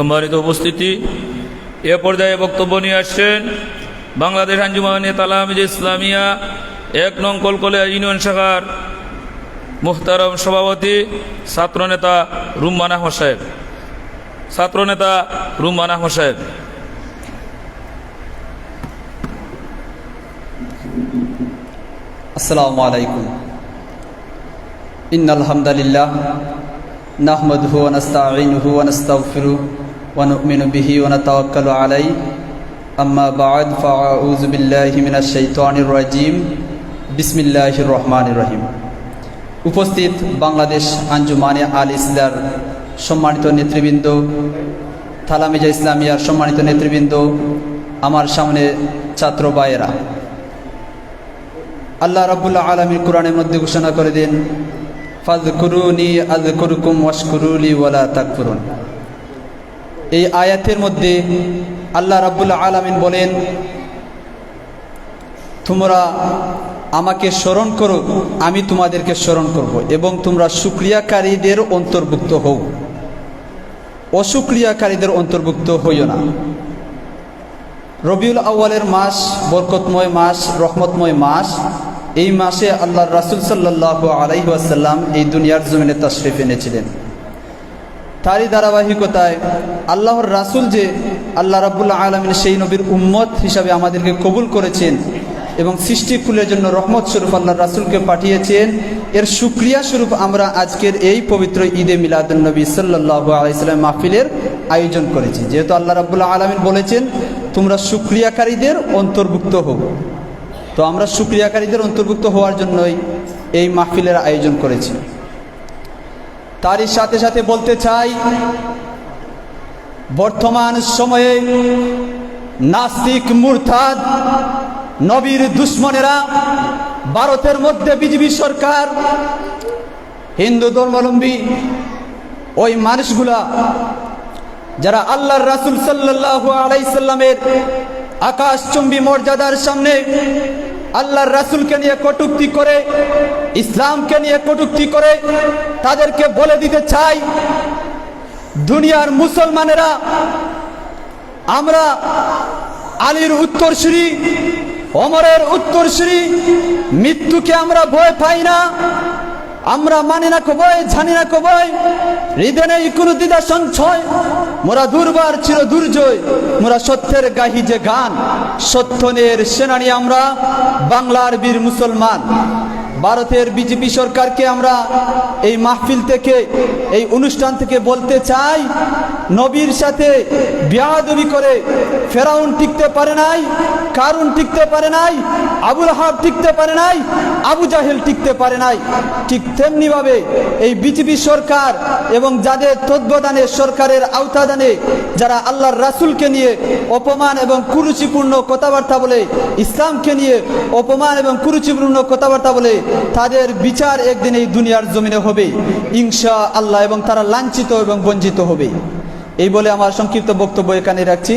সম্মানিত উপস্থিতি, এ পর্যায়ে বক্তব্য নিয়ে আসছেন বাংলাদেশ আঞ্জুমানে তালামিজ ইসলামিয়া, এক নং কলকলে ইউনিয়ন শাখার মুহতারম সভাপতি ছাত্রনেতা রুম্মান সাহেব। ছাত্রনেতা রুম্মান সাহেব। আসসালামু আলাইকুম। ইন আলহামদুলিল্লাহ ওয়ানাস্তাঈনুহু ওয়ানাস্তাগফিরুহু ওয়া নু'মিনু বিহি ওয়া নাতাওয়াক্কালু আলাইহি আম্মা বা'দ ফাআউযু বিল্লাহি মিনাশ শাইতানির রাজীম বিসমিল্লাহির রহমানির রহিম উপস্থিত বাংলাদেশ আঞ্জুমানে আল ইসলার সম্মানিত নেতৃবৃন্দ, থালামিজা ইসলামিয়ার সম্মানিত নেতৃবৃন্দ, আমার সামনে ছাত্র ভাইয়েরা। আল্লাহ রাবুল্লাহ আলমীর কোরআনের মধ্যে ঘোষণা করে দিন এই আয়াতের মধ্যে আল্লাহ রাবুল্লাহ আলমিন বলেন, তোমরা আমাকে স্মরণ করো, আমি তোমাদেরকে স্মরণ করব এবং তোমরা সুক্রিয়াকারীদের অন্তর্ভুক্ত হও। অসুক্রিয়াকারীদের অন্তর্ভুক্ত হইও না। রবিউল আউ্য়ালের মাস বরকতময় মাস, রহমতময় মাস এই মাসে আল্লাহ রাসুল সাল্লাহ আলাইহাসাল্লাম এই দুনিয়ার জমিনে তশরিফ এনেছিলেন। তারই ধারাবাহিকতায় আল্লাহর রাসুল যে আল্লাহ রাবুল্লাহ আলমিন সেই নবীর উম্মত হিসাবে আমাদেরকে কবুল করেছেন এবং সৃষ্টিকুলের জন্য রহমত স্বরূপ আল্লাহ রাসুলকে পাঠিয়েছেন, এর সুক্রিয়া স্বরূপ আমরা আজকের এই পবিত্র ঈদে মিলাদুলনবী সাল্লাহ আলাইসাল্লাম মাহফিলের আয়োজন করেছি। যেহেতু আল্লাহ রাবুল্লাহ আলমিন বলেছেন, তোমরা সুক্রিয়াকারীদের অন্তর্ভুক্ত হও। তো আমরা সুক্রিয়াকারীদের অন্তর্ভুক্ত হওয়ার জন্যই এই মাহফিলের আয়োজন করেছি। তারই সাথে সাথে বলতে চাই, বর্তমান সময়ে নাস্তিক মুরতাদ নবীর দুশ্মনেরা ভারতের মধ্যে বিজেপি সরকার, হিন্দু ধর্মাবলম্বী ওই মানুষগুলা যারা আল্লাহর রাসুল সাল্লাহ আলাইসাল্লামের আকাশচুম্বী মর্যাদার সামনে আল্লাহর রাসুলকে নিয়ে কটুক্তি করে, ইসলামকে নিয়ে কটুক্তি করে তাদেরকে বলে দিতে চাই, দুনিয়ার মুসলমানেরা, আমরা আলীর উত্তরশ্রী অমরের উত্তরশ্রী মৃত্যুকে আমরা ভয় পাই না। আমরা মানি না কবই জানি না কবই হৃদয় নেই, কোনো দ্বিধা সঞ্চয়। মোরা দুর্বার ছিল দুর্জয়। মোরা সত্যের গাহি যে গান। সত্যনের সেনানি আমরা, বাংলার বীর মুসলমান। ভারতের বিজেপি সরকারকে আমরা এই মাহফিল থেকে, এই অনুষ্ঠান থেকে বলতে চাই নবীর সাথে বিয়াদবি করে ফেরাউন টিকতে পারে নাই, কারুন টিকতে পারে নাই, আবুল হাব টিকতে পারে নাই, আবু জাহেল টিকতে পারে নাই। ঠিক তেমনিভাবে এই বিজেপি সরকার এবং যাদের তদ্বদানে সরকারের আওতাদানে যারা আল্লাহর রাসুলকে নিয়ে অপমান এবং কুরুচিপূর্ণ কথাবার্তা বলে, ইসলামকে নিয়ে অপমান এবং কুরুচিপূর্ণ কথাবার্তা বলে, তাদের বিচার একদিন এই দুনিয়ার জমিনে হবে। ইনশা আল্লাহ এবং তারা লাঞ্ছিত এবং বঞ্চিত হবে। এই বলে আমার সংক্ষিপ্ত বক্তব্য এখানে রাখছি।